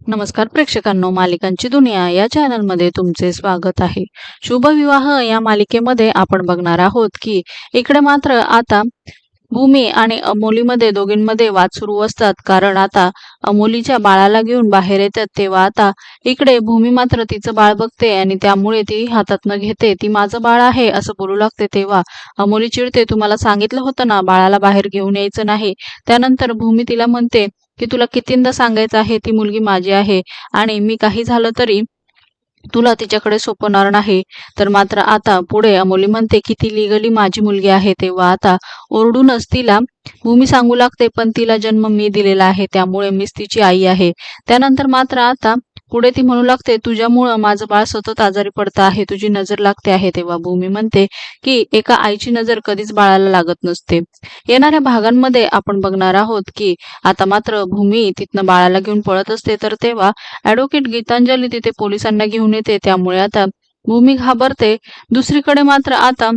नमस्कार प्रेक्षकांनो मालिकांची दुनिया या चॅनलमध्ये तुमचे स्वागत आहे. शुभविवाह या मालिकेमध्ये आपण बघणार आहोत की इकडे मात्र आता भूमी आणि अमोलीमध्ये दोघींमध्ये वाद सुरू असतात. कारण आता अमोलीच्या बाळाला घेऊन बाहेर येतात तेव्हा आता इकडे भूमी मात्र तिचं बाळ बघते आणि त्यामुळे ती हातातनं घेते. ती माझं बाळ आहे असं बोलू लागते. तेव्हा अमोली चिडते तुम्हाला सांगितलं होतं ना बाळाला बाहेर घेऊन यायचं नाही. त्यानंतर भूमी तिला म्हणते की तुला कितींदा सांगायचं आहे ती मुलगी माझी आहे आणि मी काही झालं तरी तुला तिच्याकडे सोपवणार नाही. तर मात्र आता पुढे अमोली म्हणते की ती लिगली माझी मुलगी आहे तेव्हा आता ओरडूनच तिला भूमी सांगू लागते पण तिला जन्म मी दिलेला आहे त्यामुळे मीच तिची आई आहे. त्यानंतर मात्र आता पुढे ती म्हणू लागते तुझ्यामुळं माझं बाळ सतत आजारी पडतं आहे तुझी नजर लागते आहे तेव्हा भूमी म्हणते की एका आईची नजर कधीच बाळाला लागत नसते. येणाऱ्या भागांमध्ये आपण बघणार आहोत की आता मात्र भूमी तिथनं बाळाला घेऊन पळत असते तर तेव्हा ऍडव्होकेट गीतांजली तिथे पोलिसांना घेऊन येते. त्यामुळे आता भूमी घाबरते. दुसरीकडे मात्र आता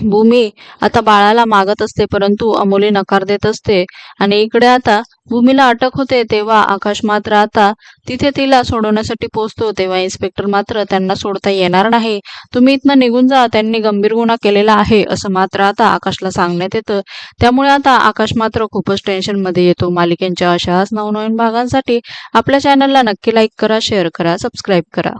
भूमी आता बाळाला मागत असते परंतु अमोली नकार देत असते. आणि इकडे आता भूमीला अटक होते तेव्हा आकाश मात्र आता तिथे तिला सोडवण्यासाठी पोहोचतो तेव्हा इन्स्पेक्टर मात्र त्यांना सोडता येणार नाही. तुम्ही इथनं निघून जा त्यांनी गंभीर गुन्हा केलेला आहे असं मात्र आता आकाशला सांगण्यात येतं. त्यामुळे आता आकाश मात्र खूपच टेन्शनमध्ये येतो. मालिकेंच्या अशाच नवनवीन भागांसाठी आपल्या चॅनलला नक्की लाईक करा शेअर करा सबस्क्राईब करा.